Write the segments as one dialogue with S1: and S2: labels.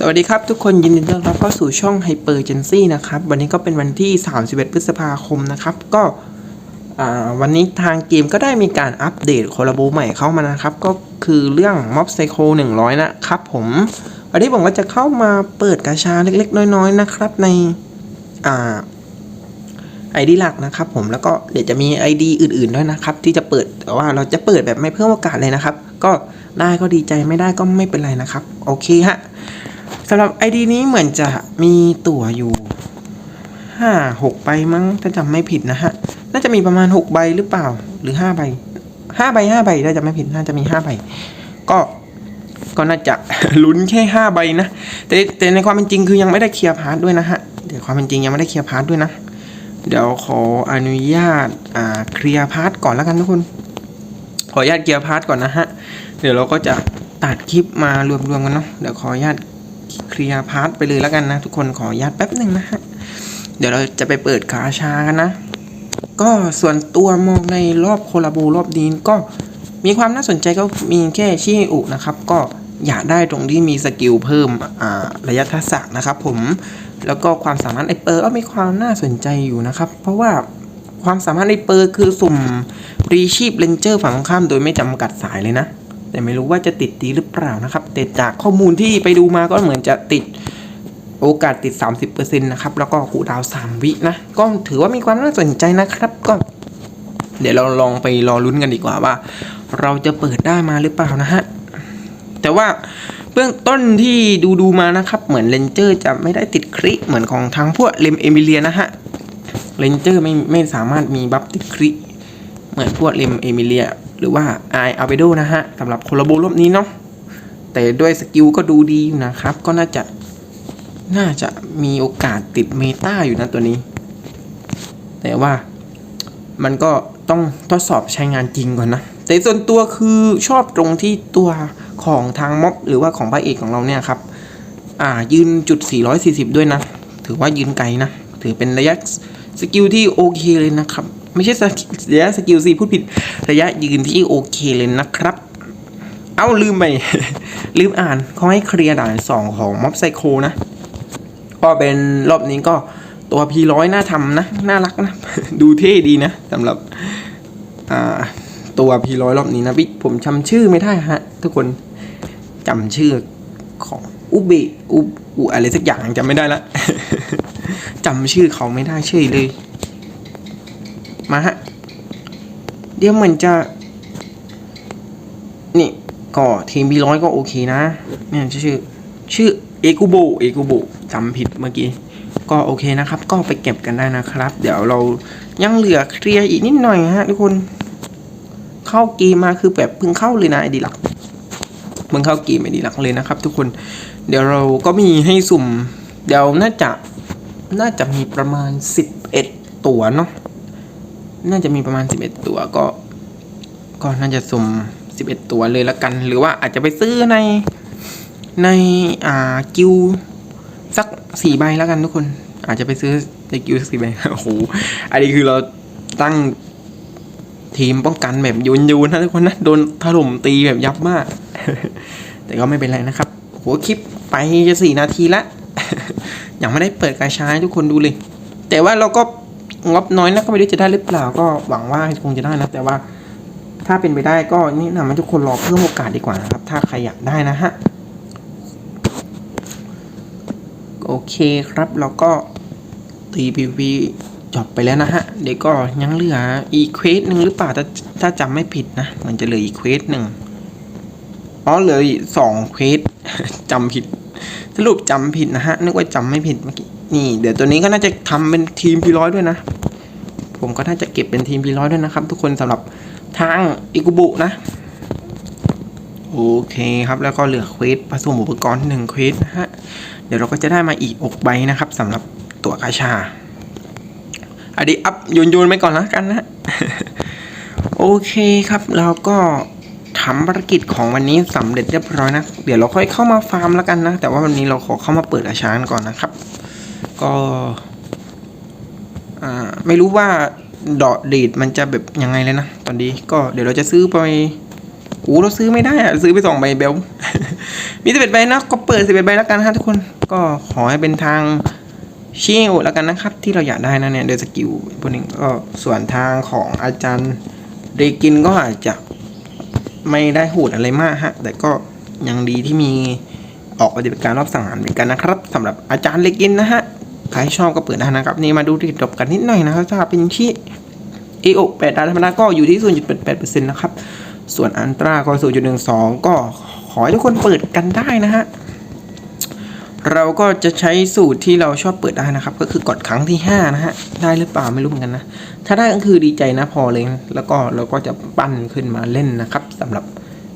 S1: สวัสดีครับทุกคนยินดีต้อนรับเข้าสู่ช่อง Hyper g e n c y นะครับวันนี้ก็เป็นวันที่ 31 พฤษภาคมนะครับ ก็วันนี้ทางเกมก็ได้มีการอัปเดตโคลาโบใหม่เข้ามานะครับ ก็คือเรื่อง Mob Psycho 100 นะครับผมวันนี้ผมก็จะเข้ามาเปิดกาชาเล็กๆ น้อยๆ นะครับในอ่าไอดีหลักนะครับผมแล้วก็เดี๋ยวจะมี ID อื่นๆด้วยนะครับ ที่จะเปิดแต่ว่าเราจะเปิดแบบไม่เพิ่มโอกาสเลยนะครับ ก็ได้ก็ดีใจไม่ได้ก็ไม่เป็นไรนะครับ โอเคฮะ สำหรับ ID นี้เหมือนจะมีตั๋วอยู่ห้าหกใบมั้งถ้าจำไม่ผิดนะฮะ น่าจะมีประมาณหกใบหรือเปล่า หรือห้าใบห้าใบห้าใบถ้าจำไม่ผิดน่าจะมีห้าใบ ก็ก็น่าจะลุ้นแค่ห้าใบนะ แต่แต่ในความเป็นจริงคือยังไม่ได้เคลียร์พาร์ทด้วยนะฮะ เดี๋ยวความเป็นจริงยังไม่ได้เคลียร์พาร์ทด้วยนะ เดี๋ยวขออนุญาตอ่าเคลียร์พาร์ทก่อนแล้วกันทุกคน ขออนุญาตเคลียร์พาร์ทก่อนนะฮะ เดี๋ยวเราก็จะตัดคลิปมารวมๆกันเนาะ เดี๋ยวขออนุญาต เคลียร์พาร์ทไปเลยแล้วกันนะ ทุกคนขออนุญาตแป๊บหนึ่งนะฮะ เดี๋ยวเราจะไปเปิดกาชากันนะ ก็ส่วนตัวมองในรอบโคลาโบรอบนี้ก็มีความน่าสนใจก็มีแค่ชิอุนะครับ ก็อยากได้ตรงที่มีสกิลเพิ่มระยะทักษะนะครับผมแล้วก็ความสามารถไอเปอร์ก็มีความน่าสนใจอยู่นะครับ เพราะว่าความสามารถไอเปอร์คือสุ่มรีชีพเลนเจอร์ฝั่งตรงข้ามโดยไม่จำกัดสายเลยนะ แต่ไม่รู้ว่าจะติดดีหรือเปล่านะครับ แต่จากข้อมูลที่ไปดูมาก็เหมือนจะติดโอกาสติด 30%นะครับ แล้วก็คูดาวน์3วินะ ก็ถือว่ามีความน่าสนใจนะครับ ก็ เดี๋ยวเราลองไปรอลุ้นกันดีกว่าว่า เราจะเปิดได้มาหรือเปล่านะฮะ แต่ว่าเบื้องต้นที่ดูดูมานะครับ เหมือนเลนเจอร์จะไม่ได้ติดคริเหมือนของทางพวกเลมเอมิเลียนะฮะเลนเจอร์ไม่ไม่สามารถมีบัฟติดคริเหมือนพวกเลมเอมิเลีย หรือว่าไอเอาเบโดนะฮะสำหรับโคลาโบรอบนี้เนาะแต่ด้วยสกิลก็ดูดีอยู่นะครับ ก็น่าจะน่าจะมีโอกาสติดเมตาอยู่นะตัวนี้ แต่ว่ามันก็ต้องทดสอบใช้งานจริงก่อนนะ แต่ส่วนตัวคือชอบตรงที่ตัวของทางม็อบหรือว่าของพระเอกของเราเนี่ยครับ อ่ายืนจุด 440 ด้วยนะ ถือว่ายืนไกลนะ ถือเป็นระยะสกิลที่โอเคเลยนะครับ ไม่ใช่สกิระยะสกิลซีพูดผิดระยะยืนที่โอเคเลยนะครับ เอ้าลืมไป ลืมอ่านเขาให้เคลียร์ด่านสองของม็อบไซโคนะ ก็เป็นรอบนี้ก็ตัว P100 น่าทำนะ น่ารักนะ ดูเท่ดีนะสำหรับตัว P100 รอบนี้นะพี่ผมจำชื่อไม่ได้ฮะ ทุกคนจำชื่อของอุเบะอุอุอะไรสักอย่างจำไม่ได้ละจำชื่อเขาไม่ได้เฉยเลย มาฮะ เดี๋ยวเหมือนจะ นี่ก็ทีม P100 ก็โอเคนะ เนี่ยชื่อ ชื่อเอกุโบเอกุโบจำผิดเมื่อกี้ ก็โอเคนะครับ ก็ไปเก็บกันได้นะครับ เดี๋ยวเรายังเหลือเคลียร์อีกนิดหน่อยฮะทุกคน เข้าเกมมาคือแบบเพิ่งเข้าเลยนะไอดีหลักเพิ่งเข้าเกมไอดีหลักเลยนะครับ ทุกคน เดี๋ยวเราก็มีให้สุ่ม เดี๋ยวน่าจะ น่าจะมีประมาณ 11 ตัวเนาะ น่าจะมีประมาณ 11 ตัวก็ ก็น่าจะสุ่ม 11 ตัวเลยละกัน หรือว่าอาจจะไปซื้อในในอ่ากิวสักสี่ใบแล้วกันทุกคน อาจจะไปซื้อในกิวสักสี่ใบโอ้โหอันนี้คือเราตั้งทีมป้องกันแบบยูนยูนนะทุกคนนะโดนถล่มตีแบบยับมาก แต่ก็ไม่เป็นไรนะครับโหคลิปไปจะสี่นาทีละยังไม่ได้เปิดกระชายทุกคนดูเลย แต่ว่าเราก็ งบน้อยนะก็ไม่รู้จะได้หรือเปล่าก็หวังว่าคงจะได้นะ แต่ว่าถ้าเป็นไปได้ก็นี่นำให้ทุกคนรอเพิ่มโอกาสดีกว่านะครับ ถ้าใครอยากได้นะฮะโอเคครับเราก็ตี PVP จบไปแล้วนะฮะ เดี๋ยวก็ยังเหลืออีเควสหนึ่งหรือเปล่าถ้าถ้าจำไม่ผิดนะ มันจะเหลืออีเควสหนึ่งอ๋อเหลือสองเควสจำผิด สรุปจำผิดนะฮะ นึกว่าจำไม่ผิดเมื่อกี้ นี่ เดี๋ยวตัวนี้ก็น่าจะทำเป็นทีมพีร้อยด้วยนะ ผมก็น่าจะเก็บเป็นทีมพีร้อยด้วยนะครับ ทุกคนสำหรับทางอิกุบุนะ โอเคครับแล้วก็เหลือเควสผสมอุปกรณ์หนึ่งเควสนะฮะ เดี๋ยวเราก็จะได้มาอีกอกใบนะครับสำหรับตัวกาชาอันนี้อัพโยนโยนไปก่อนแล้วกันนะ โอเคครับเราก็ทำภารกิจของวันนี้สำเร็จเรียบร้อยนะ เดี๋ยวเราค่อยเข้ามาฟาร์มแล้วกันนะ แต่ว่าวันนี้เราขอเข้ามาเปิดกาชานก่อนนะครับ ก็อ่าไม่รู้ว่าดอทเดทมันจะแบบยังไงเลยนะ ตอนนี้ก็เดี๋ยวเราจะซื้อไปอ้เราซื้อไม่ได้อะซื้อไปสองใบเบล มีสิบเอ็ดใบนะก็เปิดสิบเอ็ดใบแล้วกันนะฮะทุกคนก็ขอให้เป็นทางเชิโอแล้วกันนะครับ ที่เราอยากได้นะเนี่ยเดสกิลพวกนี้ก็ส่วนทางของอาจารย์เรกินก็อาจจะไม่ได้หูดอะไรมากฮะ แต่ก็ยังดีที่มี ออกปฏิบัติการรอบสังหารเหมือนกันนะครับสำหรับอาจารย์เรกินนะฮะใครชอบก็เปิดได้นะครับนี่มาดูติดจบกันนิดหน่อยนะครับถ้าเป็นชิเอโอแปดดาวธรรมดาก็อยู่ที่ศูนย์จุดแปดเปอร์เซ็นต์นะครับส่วนอันตราก็ศูนย์จุดหนึ่งสองก็ขอให้ทุกคนเปิดกันได้นะฮะเราก็จะใช้สูตรที่เราชอบเปิดได้นะครับ ก็คือกดครั้งที่ 5 นะฮะ ได้หรือเปล่าไม่รู้เหมือนกันนะ ถ้าได้ก็คือดีใจนะพอเลย แล้วก็เราก็จะปั้นขึ้นมาเล่นนะครับสำหรับ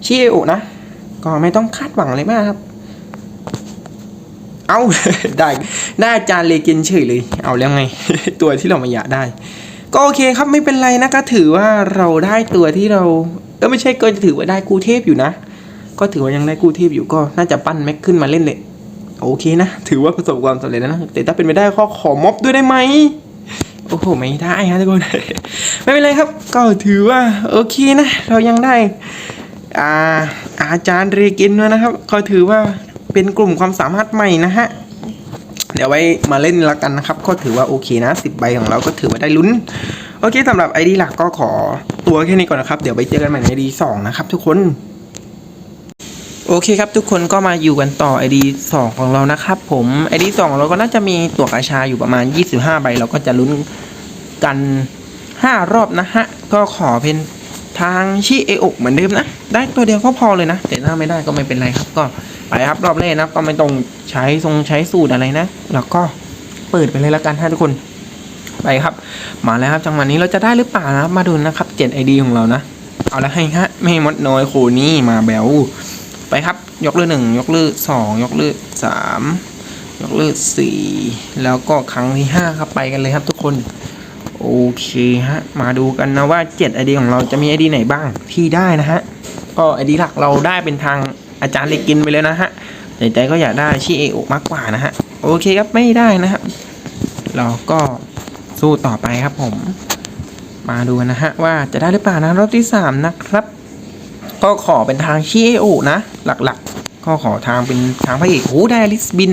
S1: ชิเอโอนะ ก็ไม่ต้องคาดหวังอะไรมากครับ เอาได้ได้อาจารย์เลเกนเฉยเลย เอาแล้วไง ตัวที่เราไม่อยากได้ ก็โอเคครับไม่เป็นไรนะก็ถือว่าเราได้ตัวที่เราเออไม่ใช่ก็จะถือว่าได้กูเทพอยู่นะ ก็ถือว่ายังได้กูเทพอยู่ก็น่าจะปั้นแม็กขึ้นมาเล่นเลยโอเคนะ ถือว่าประสบความสำเร็จแล้วนะแต่ถ้าเป็นไปได้ข้อขอม็อบด้วยได้ไหมโอ้โหไม่ได้ฮะทุกคนไม่เป็นไรครับ ก็ถือว่าโอเคนะ เรายังได้อาอาจารย์เรกินด้วยนะครับ ก็ถือว่า เป็นกลุ่มความสามารถใหม่นะฮะ เดี๋ยวไว้มาเล่นละกันนะครับ ก็ถือว่าโอเคนะสิบใบของเราก็ถือว่าได้ลุ้น โอเคสำหรับไอดีหลักก็ขอตัวแค่นี้ก่อนนะครับ เดี๋ยวไปเจอกันใหม่ในไอดีสองนะครับทุกคนโอเคครับ ทุกคนก็มาอยู่กันต่อ ID 2 ของเรานะครับผม ID 2ของเราก็น่าจะมีตัวกาชาอยู่ประมาณ 25 ใบ เราก็จะลุ้นกัน 5 รอบนะฮะ ก็ขอเป็นทางชิเออกเหมือนเดิมนะ ได้ตัวเดียวก็พอเลยนะ แต่ถ้าไม่ได้ก็ไม่เป็นไรครับก็ ไปครับรอบแรกนะก็ไม่ต้องใช้ทรงใช้สูตรอะไรนะแล้วก็เปิดไปเลยละกันฮะทุกคนไปครับ มาแล้วครับจังหวะนี้เราจะได้หรือเปล่านะมาดูนะครับ7 ID ของเรานะ เอาละให้ฮะไม่ให้มดน้อยโคนี่มาแบลไปครับ ยกเลือหนึ่งยกเลือสองยกเลือสามยกเลือสี่แล้วก็ครั้งที่ห้าครับไปกันเลยครับทุกคน โอเคฮะ มาดูกันนะว่าเจ็ดไอเดียของเราจะมีไอเดียไหนบ้างที่ได้นะฮะก็ไอเดียหลักเราได้เป็นทาง อาจารย์เลกินไปเลยนะฮะแต่ใจก็อยากได้ชีเอโอมากกว่านะฮะ โอเคครับไม่ได้นะครับ เราก็สู้ต่อไปครับผม มาดูนะฮะว่าจะได้หรือเปล่านะรอบที่สามนะครับ ก็ขอเป็นทางชิเอโอนะ หลักๆ ก็ขอทางเป็นทางพระเอกโอ้ได้อลิสบิน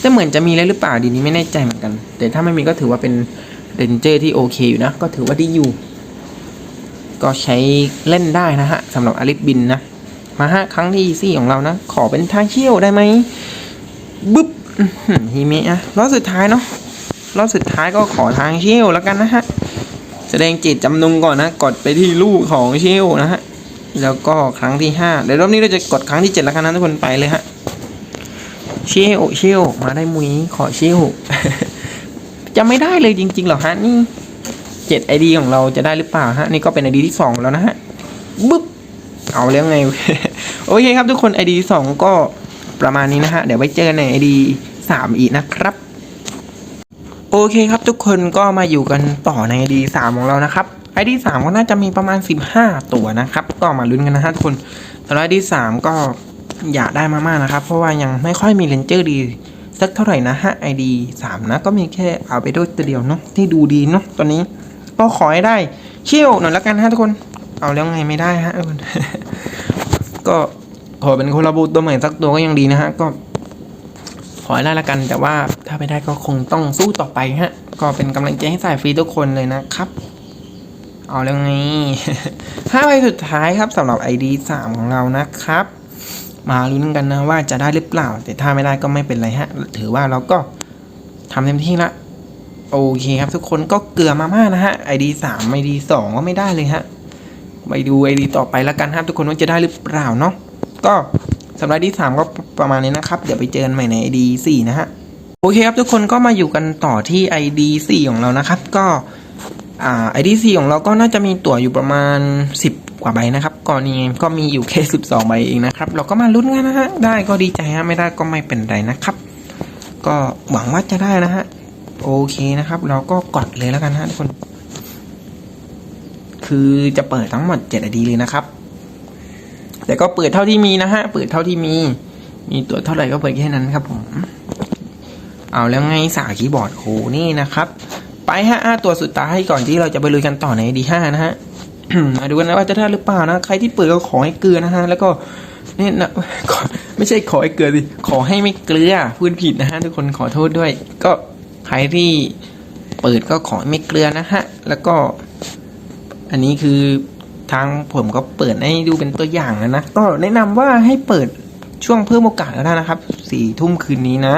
S1: แต่เหมือนจะมีแล้วหรือเปล่าดีนี้ไม่แน่ใจเหมือนกัน แต่ถ้าไม่มีก็ถือว่าเป็นเรนเจอร์ที่โอเคอยู่นะ ก็ถือว่าดีอยู่ ก็ใช้เล่นได้นะฮะสำหรับอลิสบินนะ มาฮะครั้งที่สี่ของเรานะ ขอเป็นทางเชี่ยวได้ไหมบึ๊บฮิเมะอะรอบสุดท้ายเนาะรอบสุดท้ายก็ขอทางเชี่ยวแล้วกันนะฮะ แสดงเจตจำนงก่อนนะ กดไปที่ลูกของเชี่ยวนะฮะ แล้วก็ครั้งที่ห้าเดี๋ยวรอบนี้เราจะกดครั้งที่เจ็ดแล้วกันนะทุกคนไปเลยฮะเชี่ยวเชี่ยวมาได้มุ้ยขอเชี่ยวจะไม่ได้เลยจริงๆเหรอฮะนี่เจ็ดไอดีของเราจะได้หรือเปล่าฮะนี่ก็เป็นไอดีที่สองแล้วนะฮะบึ๊บ เอาแล้วไง โอเคครับทุกคนไอดีสองก็ประมาณนี้นะฮะ เดี๋ยวไว้เจอกันในไอดีสามอีกนะครับ โอเคครับทุกคนก็มาอยู่กันต่อใน ID 3 ของเรานะครับ ID 3 ก็น่าจะมีประมาณ 15 ตัวนะครับ ก็มาลุ้นกันนะฮะทุกคนสำหรับ ID 3 ก็อยากได้มากๆนะครับ เพราะว่ายังไม่ค่อยมีเลนเจอร์ดีสักเท่าไหร่นะฮะ ID 3 นะ ก็มีแค่เอาไปด้วยตัวเดียวเนาะที่ดูดีเนาะตัวนี้ก็ขอให้ได้เชี่ยวหน่อยละกันฮะทุกคน เอาแล้วไงไม่ได้ฮะทุกคน ก็ขอเป็นโคลาบูตัวใหม่สักตัวก็ยังดีนะฮะ ก็ขอให้ได้ละกัน แต่ว่าถ้าไม่ได้ก็คงต้องสู้ต่อไปฮะ ก็เป็นกำลังใจให้สายฟรีทุกคนเลยนะครับ เอาแล้วไงห้าใบสุดท้ายครับสำหรับ ID 3 ของเรานะครับ มาลุ้นกันนะว่าจะได้หรือเปล่า แต่ถ้าไม่ได้ก็ไม่เป็นไรฮะ ถือว่าเราก็ทำเต็มที่ละโอเคครับทุกคนก็เกลือมามากนะฮะ ID 3 ID 2ก็ไม่ได้เลยฮะ ไปดู ID ต่อไปแล้วกันครับทุกคนว่าจะได้หรือเปล่าเนาะก็สำหรับ ID 3ก็ประมาณนี้นะครับ เดี๋ยวไปเจอกันใหม่ใน ID 4นะฮะโอเคครับทุกคนก็มาอยู่กันต่อที่ ID 4ของเรานะครับ ก็อ่า ID 4ของเราก็น่าจะมีตั๋วอยู่ประมาณ 10 กว่าใบนะครับก่อนนี้ก็มีอยู่แค่12ใบเองนะครับ เราก็มาลุ้นกันนะฮะได้ก็ดีใจฮะไม่ได้ก็ไม่เป็นไรนะครับ ก็หวังว่าจะได้นะฮะโอเคนะครับ เราก็กดเลยแล้วกันฮะทุกคน คือจะเปิดทั้งหมด7 ID เลยนะครับ แต่ก็เปิดเท่าที่มีนะฮะ เปิดเท่าที่มี มีตัวเท่าไหร่ก็เปิดแค่นั้นครับผม เอาแล้วไงสาคีย์บอร์ดโคนี่นะครับ ไปฮะอะตัวสุดท้ายก่อนที่เราจะไปลุยกันต่อในดีห้านะฮะ มาดูกันนะว่าจะได้หรือเปล่านะ ใครที่เปิดก็ขอให้เกลือนะฮะ แล้วก็เนี่ยนะไม่ใช่ขอให้เกลือสิขอให้ไม่เกลือพูดผิดนะฮะทุกคนขอโทษด้วย ก็ใครที่เปิดก็ขอให้ไม่เกลือนะฮะ แล้วก็ อันนี้คือทางผมก็เปิดให้ดูเป็นตัวอย่างนะนะก็แนะนำว่าให้เปิดช่วงเพิ่มโอกาสก็ได้นะครับสี่ทุ่มคืนนี้นะ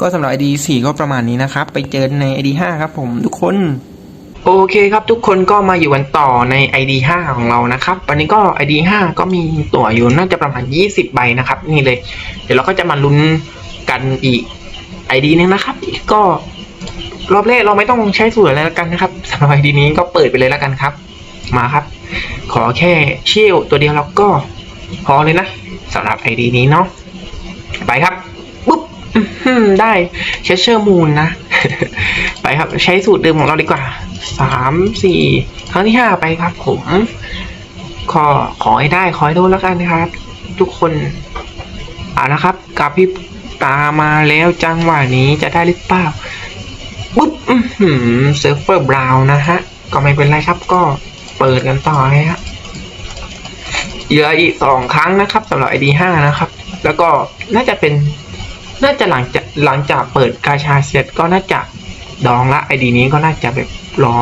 S1: ก็สำหรับ ID 4 ก็ประมาณนี้นะครับ ไปเจอใน ID 5 ครับผมทุกคนโอเคครับทุกคนก็มาอยู่กันต่อใน ID 5 ของเรานะครับวันนี้ก็ ID 5 ก็มีตั๋วอยู่น่าจะประมาณ 20 ใบนะครับ นี่เลย เดี๋ยวเราก็จะมาลุ้นกันอีก ID นึงนะครับก็รอบแรกเราไม่ต้องใช้สูตรอะไรแล้วกันนะครับสำหรับ ID นี้ก็เปิดไปเลยแล้วกันครับ มาครับ ขอแค่เชี่ยวตัวเดียวแล้วก็พอเลยนะสำหรับ ID นี้เนาะไปครับปุ๊บได้เชเชอร์มูนนะ ไปครับใช้สูตรเดิมของเราดีกว่าสามสี่ครั้งที่ห้าไปครับ ผมขอขอให้ได้ขอให้โดนแล้วกันนะครับ ทุกคนเอาละครับกับพี่ตามาแล้วจังหวะนี้จะได้หรือเปล่าปุ๊บเซิร์ฟเวอร์บราวน์นะฮะ ก็ไม่เป็นไรครับก็ เปิดกันต่อเลยฮะเหลืออีกสองครั้งนะครับสำหรับ ID ห้านะครับ แล้วก็น่าจะเป็นน่าจะหลังจากหลังจากเปิดกาชาเสร็จก็น่าจะดองละไอดีนี้ก็น่าจะแบบรอ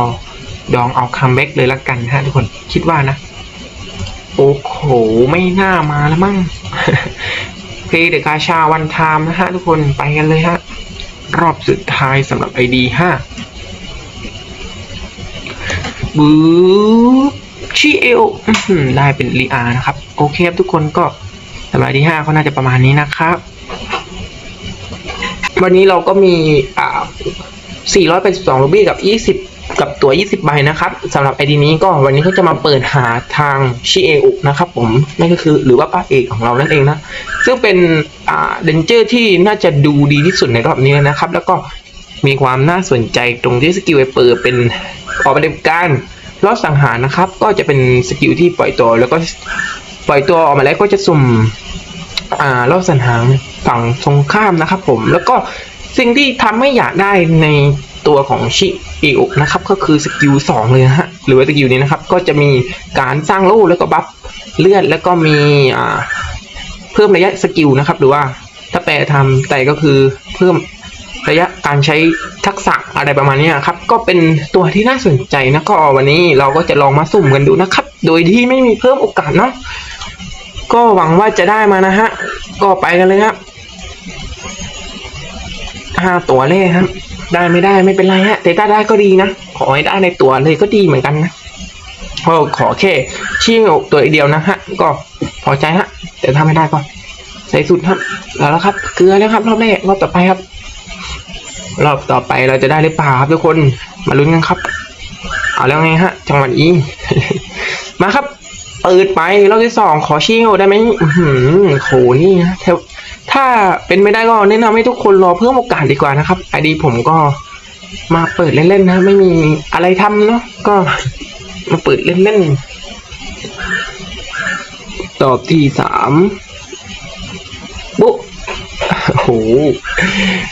S1: ดองเอาคัมแบ็กเลยละกันฮะทุกคนคิดว่านะ โอ้โห ไม่น่ามาแล้วมั้งเพย์เดอะกาชาวันไทม์นะฮะทุกคนไปกันเลยฮะรอบสุดท้ายสำหรับไอดีห้า บูชีเอลได้เป็นลีอานะครับ โอเคครับทุกคนก็สำหรับไอดีห้าก็น่าจะประมาณนี้นะครับ วันนี้เราก็มีอ่า482รูบี้กับ 20 กับตัว 20 ใบนะครับสำหรับ ID นี้ก็วันนี้ก็จะมาเปิดหาทางชิเออุนะครับผมนั่นก็คือหรือว่าป้าเอกของเรานั่นเองนะ ซึ่งเป็นอ่าเดนเจอร์ที่น่าจะดูดีที่สุดในรอบนี้นะครับ แล้วก็มีความน่าสนใจตรงที่สกิลไวเปอร์เป็น ออกปฏิบัติการรอบสังหารนะครับ ก็จะเป็นสกิลที่ปล่อยตัว แล้วก็ปล่อยตัวออกมาแล้วก็จะสุ่มอ่ารอบสังหารฝั่งตรงข้ามนะครับ ผมแล้วก็สิ่งที่ทำให้อยากได้ในตัวของชิอิอุนะครับก็คือสกิลสองเลยฮะหรือว่าสกิลนี้นะครับ ก็จะมีการสร้างโล่แล้วก็บัฟเลือดแล้วก็มีอ่าเพิ่มระยะสกิลนะครับ หรือว่าถ้าแปลทำแต่ก็คือเพิ่ม ระยะการใช้ทักษะอะไรประมาณนี้ครับ ก็เป็นตัวที่น่าสนใจนะก็วันนี้เราก็จะลองมาสุ่มกันดูนะครับ โดยที่ไม่มีเพิ่มโอกาสเนาะก็หวังว่าจะได้มานะฮะ ก็ไปกันเลยครับห้าตัวเลยครับ ได้ไม่ได้ไม่เป็นไรฮะแต่ถ้าได้ก็ดีนะ ขอให้ได้ในตัวเลยก็ดีเหมือนกันนะก็ขอแค่ชี้อกตัวเดียวนะฮะ ก็พอใจฮะแต่ถ้าไม่ได้ก็ใส่สุดครับแล้วละครับ เกลือแล้วครับรอบแรกรอบต่อไปครับ รอบต่อไปเราจะได้หรือเปล่าครับทุกคนมาลุ้นกันครับ เอาแล้วไงฮะ จังหวะนี้มาครับเปิดไปรอบที่สองขอชิ่งได้ไหมหือโหนี่นะถ้าเป็นไม่ได้ก็แนะนำให้ทุกคนรอเพิ่มโอกาสดีกว่านะครับไอดีผมก็มาเปิดเล่นๆนะ ไม่มีอะไรทำเนาะก็มาเปิดเล่นๆตอบที่สามปุ๊ โอ้โห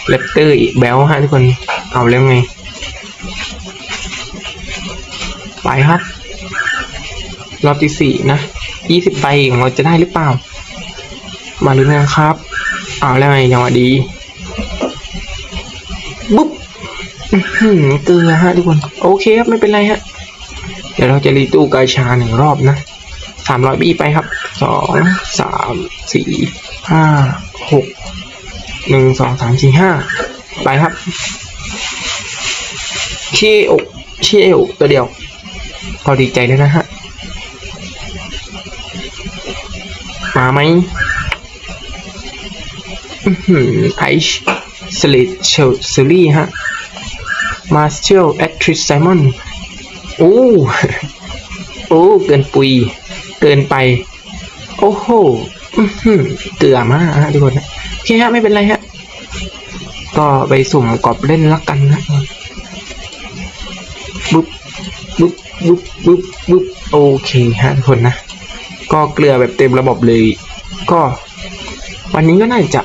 S1: เลปเตอร์อีกแบลฮะทุกคน เอาแล้วไง ไปครับ รอบที่สี่นะยี่สิบใบของเราจะได้หรือเปล่า มาลุ้นกันครับ เอาแล้วไงจังหวดี บุ๊บเกลือฮะทุกคน โอเคครับ ไม่เป็นไรฮะ เดี๋ยวเราจะรีตู้กาชาหนึ่งรอบนะสามร้อยบี้ไปครับสองสามสี่ห้า หนึ่งสองสามสี่ห้าไปครับชี่ยอกชี่ยอกตัวเดียวพอดีใจแล้วนะฮะมาไหมไอชสลิดเชลซลี่ฮะมาสเชลแอตริสไซมอนโอ้โอ้เกินปุย เกินไป โอ้โหอื้อหือเกลือมากฮะทุกคนนะ ฮะ ไม่เป็นไรฮะ ก็ไปสุ่มกรอบเล่นละกันนะบุ๊บบุ๊บบุ๊บบุ๊บบุ๊บโอเคฮะทุกคนนะ ก็เกลือแบบเต็มระบบเลย ก็ วันนี้ก็น่าจะ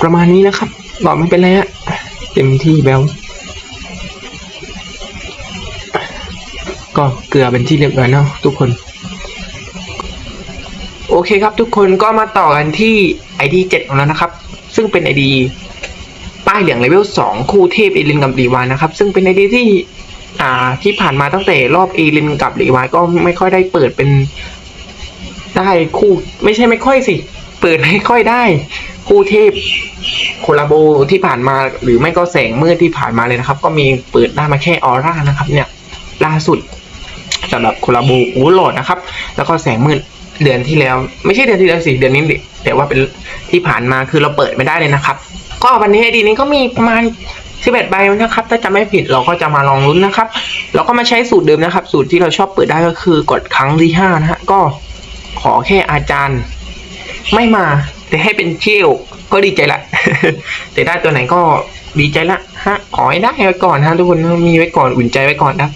S1: ประมาณนี้นะครับบอกไม่เป็นไรฮะเต็มที่แบลก็เกลือเป็นที่เรียบร้อยแล้วทุกคน โอเคครับทุกคนก็มาต่อกันที่ ID 7ของเรานะครับ ซึ่งเป็น ID ป้ายเหลืองเลเวล2คู่เทพเอลินกับรีวานนะครับ ซึ่งเป็น ID ที่อ่าที่ผ่านมาตั้งแต่รอบเอลินกับรีวานก็ไม่ค่อยได้เปิดเป็นได้คู่ไม่ใช่ไม่ค่อยสิ เปิดไม่ค่อยได้ คู่เทพโคลาโบที่ผ่านมาหรือไม่ก็แสงมืดที่ผ่านมาเลยนะครับ ก็มีเปิดได้มาแค่ออร่านะครับ เนี่ยล่าสุดสำหรับโคลาโบอูโหลดนะครับ แล้วก็แสงมืด เดือนที่แล้ว ไม่ใช่เดือนที่แล้วสิเดือนนี้ดิแต่ว่าเป็นที่ผ่านมาคือเราเปิดไม่ได้เลยนะครับ ก็วันนี้ไอดีนี้ก็มีประมาณ11ใบนะครับถ้าจำไม่ผิดเราก็จะมาลองลุ้นนะครับ เราก็มาใช้สูตรเดิมนะครับ สูตรที่เราชอบเปิดได้ก็คือกดครั้งที่ห้านะฮะก็ขอแค่อาจารย์ ไม่มา แต่ให้เป็นเชี่ยวก็ดีใจละ แต่ได้ตัวไหนก็ดีใจละฮะขอให้ได้ไว้ก่อนฮะทุกคนมีไว้ก่อนอุ่นใจไว้ก่อนนะ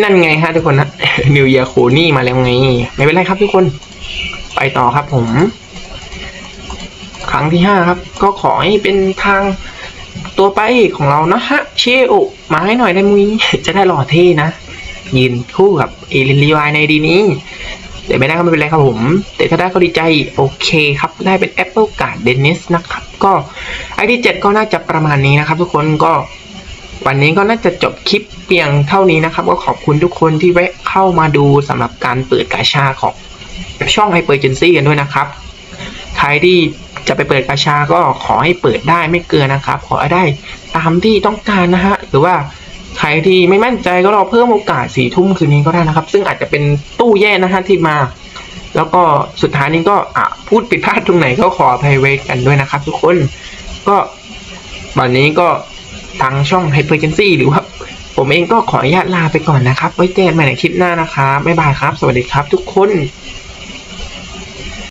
S1: นั่นไงฮะทุกคนนะ นิวเยียโคนี่มาแล้วไง ไม่เป็นไรครับทุกคน ไปต่อครับผม ครั้งที่ห้าครับ ก็ขอให้เป็นทางตัวไปของเรานะฮะ เชโอมาให้หน่อยได้มุยจะได้หล่อเท่นะ ยืนคู่กับเอลินลีวายในดีนี้แต่ไม่ได้ก็ไม่เป็นไรครับผม แต่ถ้าได้ก็ดีใจ โอเคครับ ได้เป็น Apple Card Dennis นะครับ ก็ไอที่ 7 ก็น่าจะประมาณนี้นะครับทุกคนก็ วันนี้ก็น่าจะจบคลิปเพียงเท่านี้นะครับ ก็ขอบคุณทุกคนที่แวะเข้ามาดูสำหรับการเปิดกาชาของช่อง Hypergency กันด้วยนะครับ ใครที่จะไปเปิดกาชาก็ขอให้เปิดได้ไม่เกินนะครับ ขอให้ได้ตามที่ต้องการนะฮะ หรือว่าใครที่ไม่มั่นใจก็รอเพิ่มโอกาสสี่ทุ่มคืนนี้ก็ได้นะครับ ซึ่งอาจจะเป็นตู้แย่นะฮะที่มา แล้วก็สุดท้ายนี้ก็อะพูดผิดพลาดตรงไหนก็ขออภัยไว้กันด้วยนะครับ ทุกคนก็วันนี้ก็ ทางช่อง Hypergency หรือว่า ผมเองก็ขออนุญาตลาไปก่อนนะครับ ไว้เจอกันใหม่ในคลิปหน้านะครับบ๊ายบายครับ สวัสดีครับทุกคน